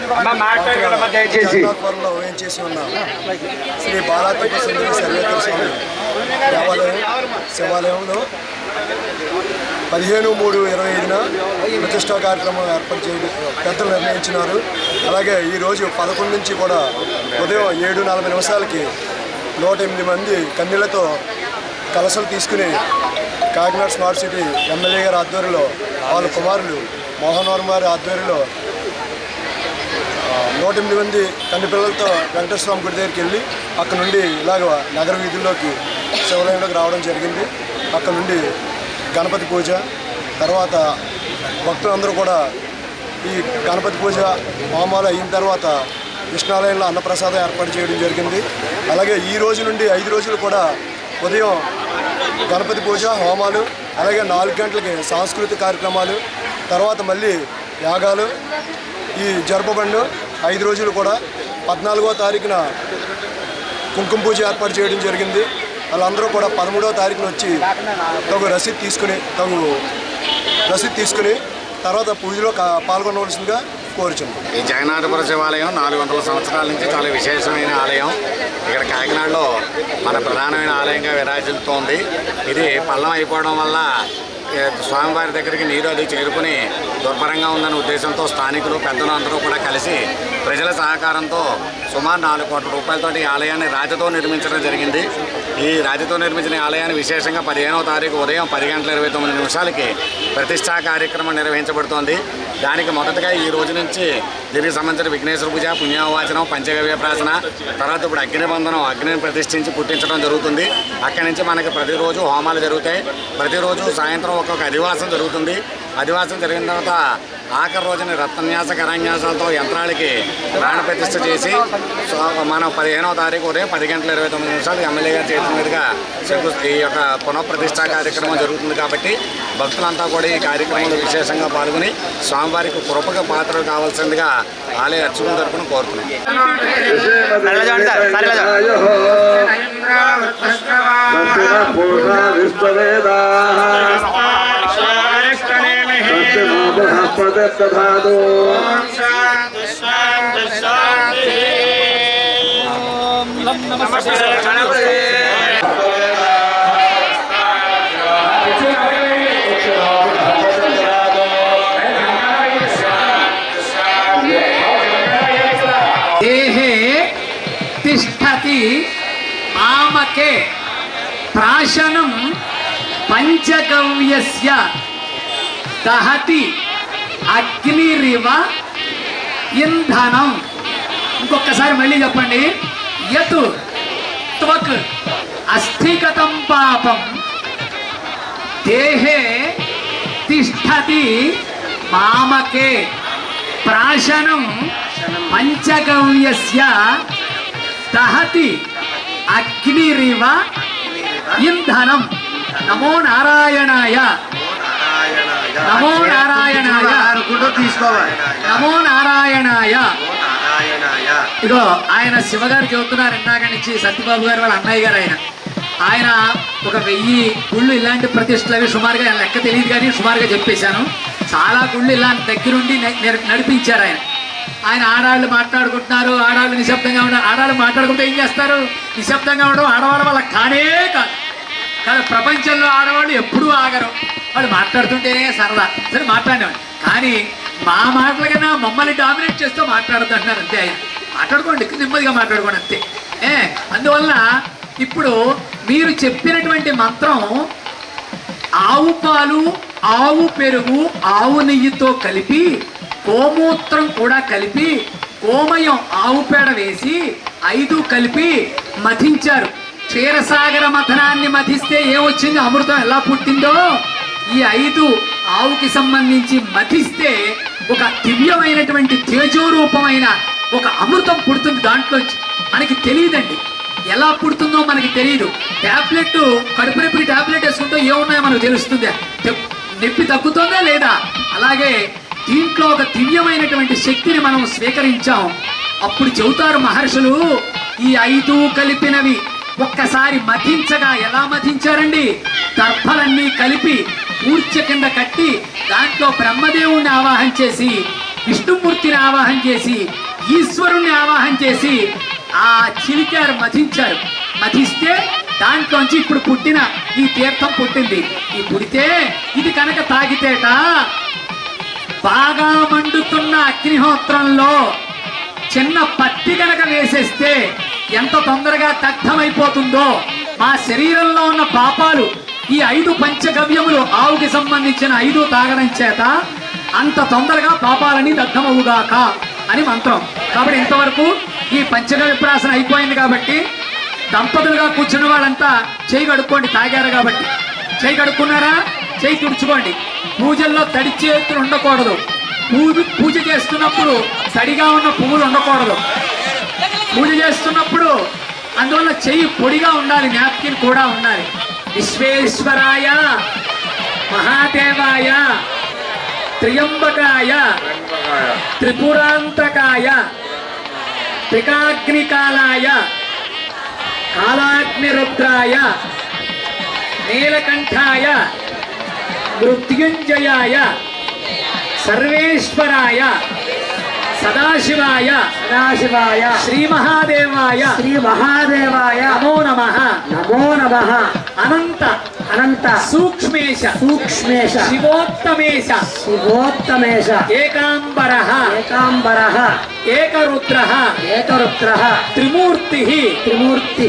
దయచేసి. జగన్నాథపురంలో వేయించేసి ఉన్న శ్రీ బాలాతీర్థ సుందరి సర్వేశ్వర స్వామి దేవాలయం శివాలయంలో పదిహేను మూడు ఇరవై ఐదున ప్రతిష్టా కార్యక్రమం ఏర్పాటు చేయడం పెద్దలు నిర్ణయించినారు. అలాగే ఈరోజు పదకొండు నుంచి కూడా ఉదయం ఏడు నలభై నిమిషాలకి నూట ఎనిమిది మంది కన్నీళ్ళతో కలసలు తీసుకుని కాకినాడ స్మార్ట్ సిటీ ఎమ్మెల్యే గారి ఆధ్వర్యంలో వాళ్ళ కుమారులు మోహన్ వర్మ గారి ఆధ్వర్యంలో నూట ఎనిమిది మంది కన్ను పిల్లలతో వెంకటేశ్వర గుడి దగ్గరికి వెళ్ళి అక్కడ నుండి ఇలాగ నగర వీధుల్లోకి శివాలయంలోకి రావడం జరిగింది. అక్కడ నుండి గణపతి పూజ తర్వాత భక్తులందరూ కూడా ఈ గణపతి పూజ హోమాలు అయిన తర్వాత కృష్ణాలయంలో అన్నప్రసాదం ఏర్పాటు చేయడం జరిగింది. అలాగే ఈ రోజు నుండి ఐదు రోజులు కూడా ఉదయం గణపతి పూజ హోమాలు అలాగే నాలుగు గంటలకి సాంస్కృతిక కార్యక్రమాలు తర్వాత మళ్ళీ యాగాలు ఈ జరపబండు ఐదు రోజులు కూడా పద్నాలుగో తారీఖున కుంకుమ పూజ ఏర్పాటు చేయడం జరిగింది. వాళ్ళందరూ కూడా పదమూడవ తారీఖున వచ్చి తగు రసీదు తీసుకుని తగు రసీద్ తీసుకుని తర్వాత పూజలో పాల్గొనవలసిందిగా కోరుచున్నాం. ఈ జగన్నాథపుర శివాలయం నాలుగు వందల సంవత్సరాల నుంచి చాలా విశేషమైన ఆలయం. ఇక్కడ కాకినాడలో మన ప్రధానమైన ఆలయంగా విరాజిల్తోంది ఇది పల్లం అయిపోవడం వల్ల స్వామివారి దగ్గరికి నీరు అది చేరుకుని దుర్భరంగా ఉందనే ఉద్దేశంతో స్థానికులు పెద్దలు అందరూ కూడా కలిసి ప్రజల సహకారంతో సుమారు నాలుగు కోట్ల రూపాయలతోటి ఆలయాన్ని రాజతో నిర్మించడం జరిగింది. ఈ రాతితో నిర్మించిన ఆలయాన్ని విశేషంగా పదిహేనవ తారీఖు ఉదయం పది గంటల ఇరవై తొమ్మిది నిమిషాలకి ప్రతిష్టా కార్యక్రమం నిర్వహించబడుతోంది. దానికి మొదటగా ఈ రోజు నుంచి దీనికి సంబంధించిన విఘ్నేశ్వర పూజ పుణ్యవాచనం పంచగవ్య ప్రాసన తర్వాత ఇప్పుడు అగ్నిబంధనం అగ్నిని ప్రతిష్ఠించి పుట్టించడం జరుగుతుంది. అక్కడి నుంచి మనకి ప్రతిరోజు హోమాలు జరుగుతాయి. ప్రతిరోజు సాయంత్రం ఒక్కొక్క అధివాసం జరుగుతుంది. అధివాసం జరిగిన తర్వాత ఆఖరి రోజున రత్నన్యాస కరాన్యాసాలతో యంత్రాలకి ప్రాణ ప్రతిష్ఠ చేసి మనం పదిహేనవ తారీఖు ఉదయం పది గంటల ఇరవై తొమ్మిది నిమిషాలు ఎమ్మెల్యే గారి చేతుల మీదుగా ఈ యొక్క పునఃప్రతిష్ఠా కార్యక్రమం జరుగుతుంది కాబట్టి భక్తులంతా కూడా ఈ కార్యక్రమంలో విశేషంగా పాల్గొని స్వామివారికి కృపగా పాత్రలు కావాల్సిందిగా ఆలయ అర్చకుల తరపున కోరుతున్నాం. దేహే తిష్టతి ఆమకే ప్రాశనం పంచగవ్యస్య దహతి అగ్నిరివ ఇంధనం. ఇంకొకసారి మళ్ళీ చెప్పండి. యత్ త్వక్ అస్థిగతం పాపం. దేహే తిష్టతి మామకే. ప్రాశనం పంచగవ్యస్య దహతి అగ్నిరివ ఇంధనం. నమో నారాయణాయ. నమో నారాయణాయ. తీసుకోవాలి నమో నారాయణాయ. ఇగో ఆయన శివగారు చెబుతున్నారు ఇందాక నుంచి సత్యబాబు గారు వాళ్ళ అన్నయ్య గారు ఆయన. ఆయన ఒక వెయ్యి గుళ్ళు ఇలాంటి ప్రతిష్టలు అవి సుమారుగా ఆయన లెక్క తెలియదు కానీ సుమారుగా చెప్పేశాను. చాలా గుళ్ళు ఇలాంటి దగ్గరుండి నడిపించారు ఆయన. ఆయన ఆడాళ్ళు మాట్లాడుకుంటున్నారు ఆడాళ్ళు నిశ్శబ్దంగా ఉండడం ఆడాళ్ళు మాట్లాడుకుంటే ఏం చేస్తారు? నిశ్శబ్దంగా ఉండడం ఆడవాళ్ళ వల్ల కానే కాదు. కానీ ప్రపంచంలో ఆడవాళ్ళు ఎప్పుడూ ఆగరు. వాళ్ళు మాట్లాడుతుంటేనే సరదా. సరే మాట్లాడేవాడు కానీ మా మాటల కన్నా మమ్మల్ని డామినేట్ చేస్తూ మాట్లాడద్దు అంటున్నారు అంతే ఆయన. మాట్లాడుకోండి నెమ్మదిగా మాట్లాడుకోండి అంతే. ఏ అందువల్ల ఇప్పుడు మీరు చెప్పినటువంటి మంత్రం ఆవు పాలు ఆవు పెరుగు ఆవు నెయ్యితో కలిపి గోమూత్రం కూడా కలిపి గోమయం ఆవు పేడ వేసి ఐదు కలిపి మథించారు క్షీరసాగర మథనాన్ని మథిస్తే ఏమొచ్చింది? అమృతం ఎలా పుట్టిందో? ఈ ఐదు ఆవుకి సంబంధించి మతిస్తే ఒక దివ్యమైనటువంటి తేజోరూపమైన ఒక అమృతం పుడుతుంది దాంట్లోంచి. మనకి తెలియదండి. ఎలా పుడుతుందో మనకి తెలియదు. టాబ్లెట్ కడుపు నొప్పి టాబ్లెట్ వేసుకుంటే ఏమున్నాయో మనకు తెలుస్తుంది. నొప్పి తగ్గుతుందా లేదా? అలాగే దీంట్లో ఒక దివ్యమైనటువంటి శక్తిని మనం స్వీకరించాం. అప్పుడు చెబుతారు మహర్షులు ఈ ఐదు కలిపినవి ఒక్కసారి మతించగా ఎలా మతించారండి దర్భలన్నీ కలిపి ఊర్చ కింద కట్టి దాంట్లో బ్రహ్మదేవుణ్ణి ఆవాహన చేసి విష్ణుమూర్తిని ఆవాహన చేసి ఈశ్వరుణ్ణి ఆవాహన చేసి ఆ చిలికారు మధించారు. మధిస్తే దాంట్లోంచి ఇప్పుడు పుట్టిన ఈ తీర్థం పుట్టింది. ఈ పుడితే ఇది కనుక తాగితేట బాగా మండుతున్న అగ్నిహోత్రంలో చిన్న పత్తి కనుక వేసేస్తే ఎంత తొందరగా దగ్ధమైపోతుందో. మా శరీరంలో ఉన్న పాపాలు ఈ ఐదు పంచగవ్యములు ఆవుకి సంబంధించిన ఐదు తాగడం చేత అంత తొందరగా పాపాలని దగ్ధమవుగాక అని మంత్రం. కాబట్టి ఇంతవరకు ఈ పంచగవ్య ప్రాసన అయిపోయింది కాబట్టి దంపతులుగా కూర్చున్న వాళ్ళంతా చేయి కడుక్కోండి తాగారు కాబట్టి. చేయి కడుక్కున్నారా? చేయి తుడుచుకోండి. పూజల్లో తడి చేతులు ఉండకూడదు. పూజ పూజ చేస్తున్నప్పుడు తడిగా ఉన్న పువ్వులు ఉండకూడదు. పూజ చేస్తున్నప్పుడు అందువల్ల చెయ్యి పొడిగా ఉండాలి నాప్కిన్ కూడా ఉండాలి. విశ్వేశ్వరాయ మహాదేవాయ త్రియంబకాయ త్రిపురాంతకాయ త్రికాగ్నికాలాయ కాలాగ్నిరుద్రాయ నీలకంఠాయ మృత్యుంజయాయ సర్వేశ్వరాయ సదాశివాయ సదాశివాయ శ్రీ మహాదేవాయ శ్రీ మహాదేవాయ నమో నమ నమో నమ అనంత అనంత సూక్ష్మేశ సూక్ష్మేశ శివోత్తమేశ శివోత్తమేశ ఏకాంబర ఏకాంబర ఏకరుద్ర ఏకరుద్ర త్రిమూర్తి త్రిమూర్తి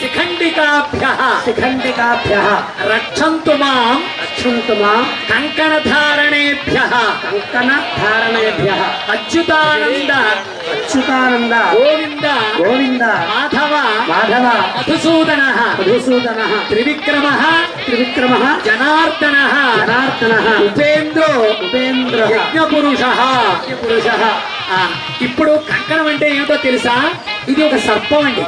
శిఖండికాభ్య శిఖండికాభ్య రక్షంతు మాం రక్షంతు మా కంకణధారణేభ్య కంకణ ధారణేభ్య అచ్యుతానంద అచ్యుతానంద గోవింద. గోవింద. మాధవ. మాధవ. మధుసూదన మధుసూదన త్రివిక్రమ. త్రివిక్రమ. జనార్దన. జనార్దన. ఉపేంద్రో. ఉపేంద్ర. యజ్ఞపురుష. పురుష ఇప్పుడు కంకణం అంటే ఏమిటో తెలుసా? ఇది ఒక సర్పం అండి.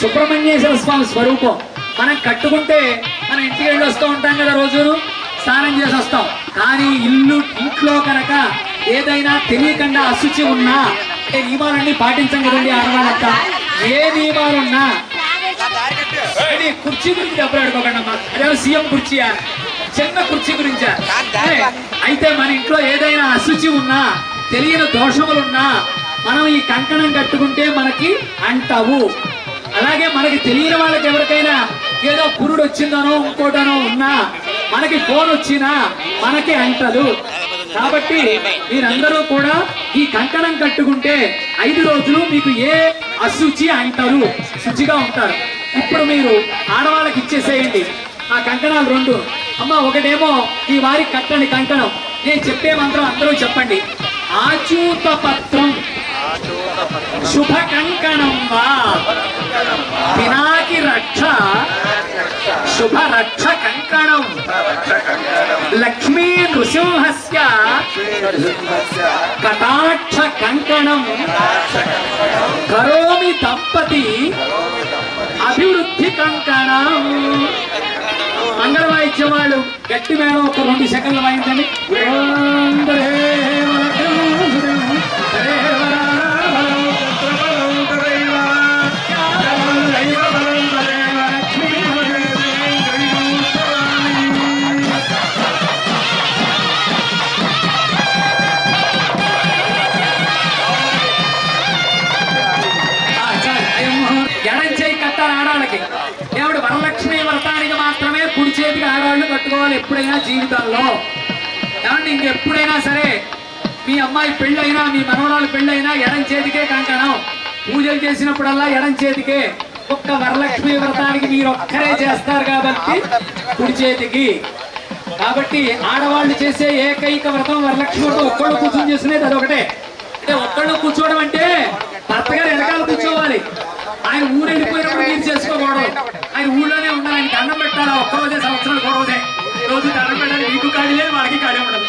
సుబ్రహ్మణ్యేశ్వర స్వామి స్వరూపం. మనం కట్టుకుంటే మనం ఇంటికి వెళ్ళి వస్తూ ఉంటాం కదా రోజును స్నానం చేసి వస్తాం. కానీ ఇల్లు ఇంట్లో కనుక ఏదైనా తెలియకుండా అశుచి ఉన్నా అంటే నియమాలన్నీ పాటించం కదండి ఆడవాళ్ళంత? ఏ నియమాలున్నా కుర్చీ గురించి దెబ్బలాడుకోకండి అమ్మా అదే సీఎం కుర్చీయా? చిన్న కుర్చీ గురించా? అయితే మన ఇంట్లో ఏదైనా అశుచి ఉన్నా తెలియని దోషములున్నా మనం ఈ కంకణం కట్టుకుంటే మనకి అంటవు. అలాగే మనకి తెలియని వాళ్ళకి ఎవరికైనా ఏదో పురుడు వచ్చిందనో ఇంకోటనో ఉన్నా మనకి ఫోన్ వచ్చినా మనకి అంటదు. కాబట్టి మీరందరూ కూడా ఈ కంకణం కట్టుకుంటే ఐదు రోజులు మీకు ఏ అశుచి అంటారు? శుచిగా ఉంటారు. ఇప్పుడు మీరు ఆడవాళ్ళకి ఇచ్చేసేయండి. ఆ కంకణాలు రెండు. అమ్మ ఒకటేమో ఈ వారికి కట్టండి కంకణం. నేను చెప్పే మంత్రం అందరూ చెప్పండి. ఆచూత పత్రం శుభ కంకణం వా పినాకి రక్ష శుభ రక్ష కంకణం లక్ష్మీ నృసింహస్య కటాక్ష కంకణం కరోమి దంపతి అభివృద్ధి కంకణం మంగళ వాయిద్యం వాళ్ళు గట్టి మేడం ఒక రెండు సెకండ్లు వాయించండి ఓం పెట్టుకోవాలి ఎప్పుడైనా జీవితాల్లో కాబట్టి ఇంకెప్పుడైనా సరే మీ అమ్మాయి పెళ్ళైనా మీ మనవరాలు పెళ్ళైనా ఎడం చేతికే కంకణం. పూజలు చేసినప్పుడల్లా ఎడం చేతికే. ఒక్క వరలక్ష్మి వ్రతానికి మీరు ఒక్కరే చేస్తారు కాబట్టి కుడి చేతికి. కాబట్టి ఆడవాళ్ళు చేసే ఏకైక వ్రతం వరలక్ష్మి వ్రతం. ఒక్కళ్ళు కూర్చొని చేసినది అదొకటే. అంటే ఒక్కళ్ళు కూర్చోవడం అంటే భర్త గారు వెనకాల కూర్చోవాలి. ఆయన ఊరు వెళ్ళిపోయినప్పుడు మీరు చేసుకోకూడదు. ఆయన ఊళ్ళోనే ఉండాలి. ఆయన దండం పెట్టాలి. ఒక్క రోజే సంవత్సరాలు ఒక రోజే. దండం పెట్టాలి. మీకు ఖాళీ లేదు వాళ్ళకి ఖాళీ ఉండదు.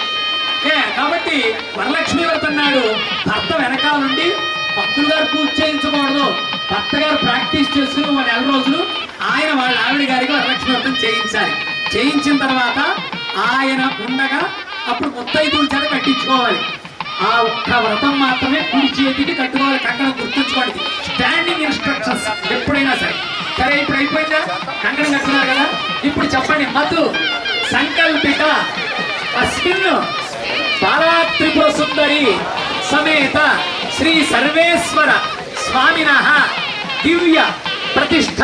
ఏ కాబట్టి వరలక్ష్మి వ్రతం నాడు భర్త వెనకాల నుండి భక్తులు గారు పూజ చేయించకూడదు. భర్త గారు ప్రాక్టీస్ చేసుకుని ఒక నెల రోజులు ఆయన వాళ్ళ ఆవిడ గారికి వరలక్ష్మి వ్రతం చేయించాలి. చేయించిన తర్వాత ఆయన ఉండగా అప్పుడు ముత్తైదుల చేత కట్టించుకోవాలి. ఆ ఒక్క వ్రతం మాత్రమే కుడి చేతికి కట్టుకోవాలి. కంకణం గుర్తుంచుకోండి. స్టాండింగ్ ఇన్స్ట్రక్షన్స్ ఎప్పుడైనా సరే. సరే ఇప్పుడు అయిపోయిందా? కంకణం కట్టున్నారు కదా? ఇప్పుడు చెప్పండి. మధు సంకల్పిత అస్మిన్ బాలా త్రిపుర సుందరి సమేత శ్రీ సర్వేశ్వర స్వామిన దివ్య ప్రతిష్ట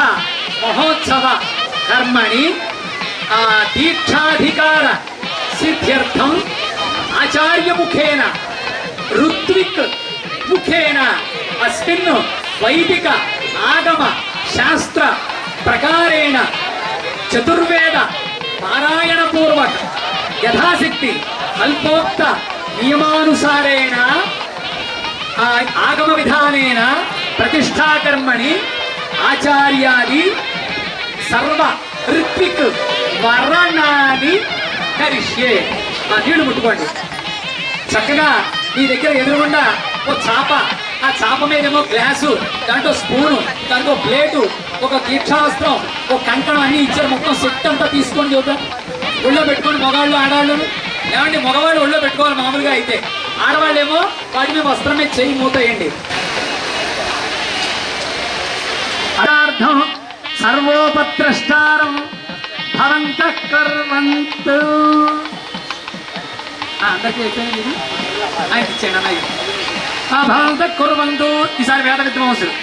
మహోత్సవ కర్మణి ఆ దీక్షాధికార సిద్ధ్యర్థం ఆచార్యముఖేన ಋತ್ವಿಕ್ ಮುಖೇನ ಅಸ್ಮಿನ್ ವೈದಿಕ ಆಗಮ ಶಾಸ್ತ್ರ ಪ್ರಕಾರೇಣ ಚತುರ್ವೇದ ಪಾರಾಯಣ ಪೂರ್ವಕ ಯಥಾಶಕ್ತಿ ಅಲ್ಪೋಕ್ತ ನಿಯಮಾನುಸಾರೇಣ ಆಗಮ ವಿಧಾನೇನ ಪ್ರತಿಷ್ಠಾಕರ್ಮಣಿ ಆಚಾರ್ಯಾದಿ ಸರ್ವ ಋತ್ವಿಕ್ ವರ್ಣಾನಿ కరిష్యే ఆ నీళ్ళు ముట్టుకోండి చక్కగా మీ దగ్గర ఎదురుగుండా ఒక చాప. ఆ చాప మీదేమో గ్లాసు దాంట్లో స్పూను దాంట్లో ప్లేటు ఒక దీక్షాస్త్రం ఒక కంకణం అన్ని ఇచ్చారు. మొత్తం సెట్ అంతా తీసుకొని చూద్దాం. ఒళ్ళో పెట్టుకొని మగవాళ్ళు ఆడవాళ్ళు ఏమండి మగవాళ్ళు ఒళ్ళో పెట్టుకోవాలి మామూలుగా అయితే. ఆడవాళ్ళేమో వాటి మీద వస్త్రం మీద చేయి మూతయండి. అదార్థం సర్వోపత్రష్టారం భవంత కర్వంతు. అందరికీ అయిపోయింది ఇది? ఆయన అన్నయ్య. ఆ భావంతో కుర్వంతు ఈసారి వేద విద్వాంసులు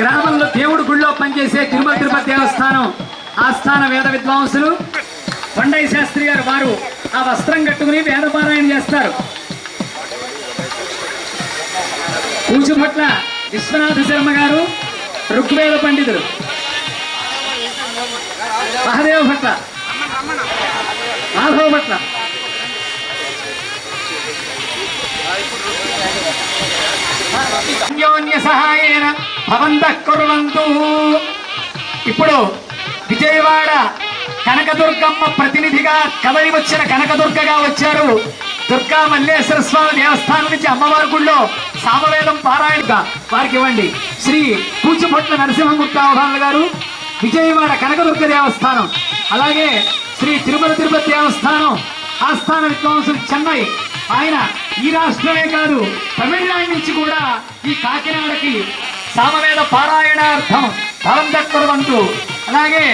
గ్రామంలో దేవుడు గుళ్ళో పనిచేసే తిరుమల తిరుపతి దేవస్థానం ఆస్థాన వేద విద్వాంసులు కొండయ్య శాస్త్రి గారు వారు ఆ వస్త్రం కట్టుకుని వేద పారాయణ చేస్తారు. పూజభట్ల విశ్వనాథ శర్మ గారు ఋగ్వేద పండితులు. మహదేవ భట్ల మాధవ భట్ల అన్యోన్య సహాయేన భవంత కురువంతు. ఇప్పుడు విజయవాడ కనకదుర్గమ్మ ప్రతినిధిగా కదలి వచ్చిన కనకదుర్గగా వచ్చారు. దుర్గా మల్లేశ్వర స్వామి దేవస్థానం నుంచి అమ్మవారి గుళ్ళో సామవేదం పారాయణ వారికి ఇవ్వండి. శ్రీ కూచిభట్ల నరసింహమూర్తి గారు విజయవాడ కనకదుర్గ దేవస్థానం అలాగే శ్రీ తిరుమల తిరుపతి దేవస్థానం ఆస్థాన విద్వాంసులు చెన్నై. ఆయన ఈ రాష్ట్రమే కాదు తమిళనాడు నుంచి కూడా ఈ కాకినాడకి సామవేద పారాయణార్థం భవంతకురవంతు అలాగే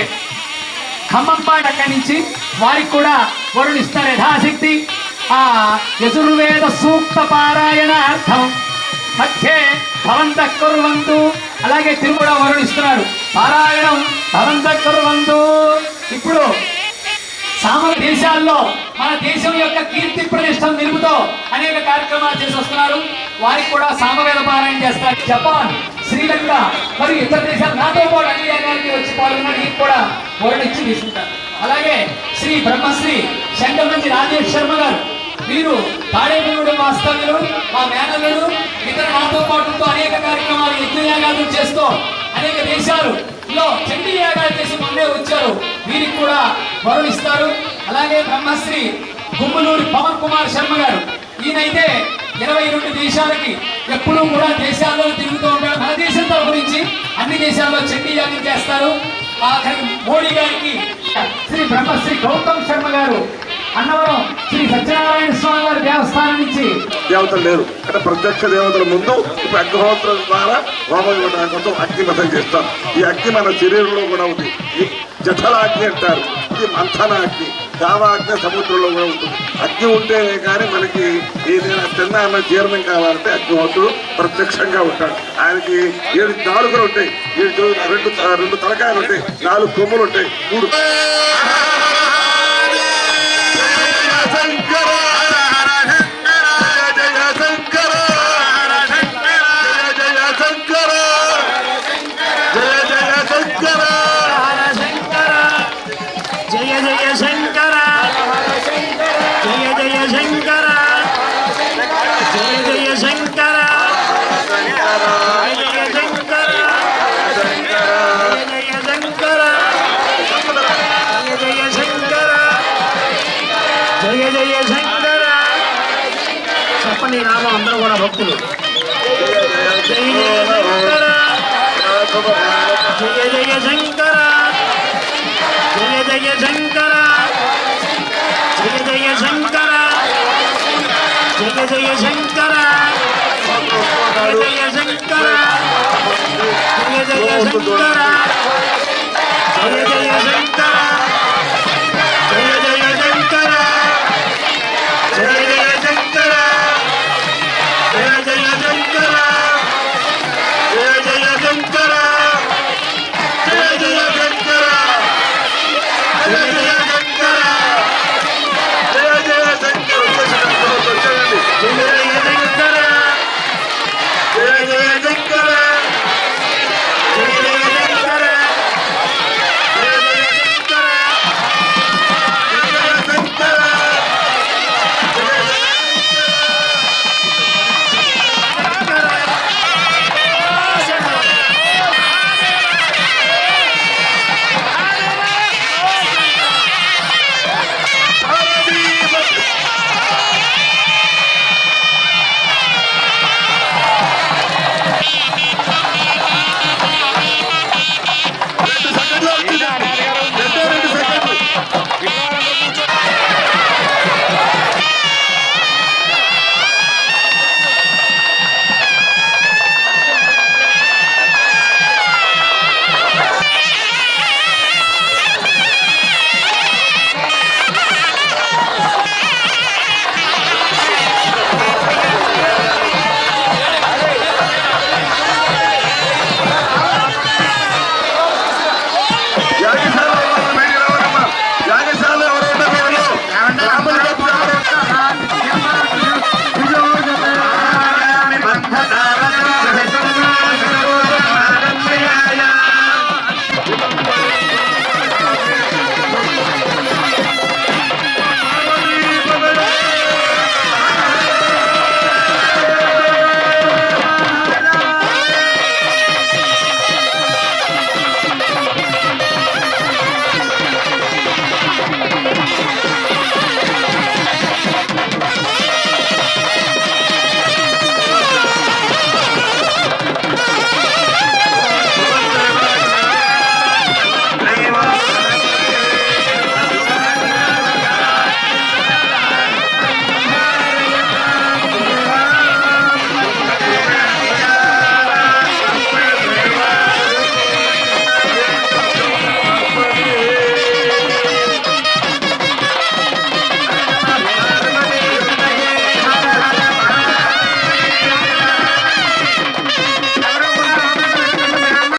ఖమ్మంపాడు అక్కడి నుంచి వారికి కూడా వరుణిస్తారు యథాశక్తి. ఆ యజుర్వేద సూక్త పారాయణార్థం మధ్యే భవంత కుర్వంతు అలాగే తిరుమల వరుణిస్తున్నారు. పారాయణం భవంత కుర్వంతు. ఇప్పుడు సామల దేశాల్లో మన దేశం యొక్క కీర్తి ప్రతిష్టం నిలుపుతో అనేక కార్యక్రమాలు చేసి వస్తున్నారు. వారికి కూడా సామవేద పారాయణ చేస్తారు. జపాన్ శ్రీలంక మరియు ఇతర దేశాలు నాతో పాటు అన్ని రంగానికి వచ్చి పాల్గొన్నారు కూడా వరుణిచ్చి తీసుకుంటారు. అలాగే శ్రీ బ్రహ్మశ్రీ శంకరమంచి రాజేష్ శర్మ గారు వీరు తాడేపల్లి వాస్తవ్యులు మా మేనల్లుడు ఇతర నాతో పాటుతో అనేక కార్యక్రమాలు యజ్ఞయాగాలు చేస్తూ అనేక దేశాలు లో చండీ యాగాలు చేసి మొన్నే వచ్చారు. వీరికి కూడా వరుణిస్తారు. అలాగే బ్రహ్మశ్రీ గుమ్మలూరి పవన్ కుమార్ శర్మ గారు. ఈయనైతే ఇరవై రెండు దేశాలకి ఎప్పుడూ కూడా దేశాల్లో తిరుగుతూ ఉంటారు. మన దేశం గురించి అన్ని దేశాల్లో చండీ యాగం చేస్తారు. ఆఖరికి మోడీ గారికి శ్రీ బ్రహ్మశ్రీ గౌతమ్ శర్మ గారు అన్నవరం శ్రీ సత్యనారాయణ స్వామి వారి దేవస్థానం నుంచి. దేవతలు లేరు. అంటే ప్రత్యక్ష దేవతల ముందు ఇప్పుడు అగ్నిహోత్రం ద్వారా హోమం ఇవ్వడానికి కోసం అగ్నిమతం చేస్తాం ఈ అగ్ని మన శరీరంలో కూడా ఉంది. ఈ జఠల అంటారు. ఇది మంథన అగ్ని దావాగ్ని సముద్రంలో కూడా ఉంటుంది. అగ్ని ఉంటేనే కానీ మనకి ఏదైనా తిన్న జీర్ణం కావాలంటే అగ్నిహోత్రుడు ప్రత్యక్షంగా ఉంటాడు. ఆయనకి ఏడు నాలుగులు ఉంటాయి. ఏడు రెండు రెండు తలకాయలు ఉంటాయి. నాలుగు కొమ్ములు ఉంటాయి. మూడు భక్తులు జయ జయ శంకర జయ జయ శంకర జయ జయ శంకర జయ జయ శంకర జయ శంకర జయ జయ శంకర జయ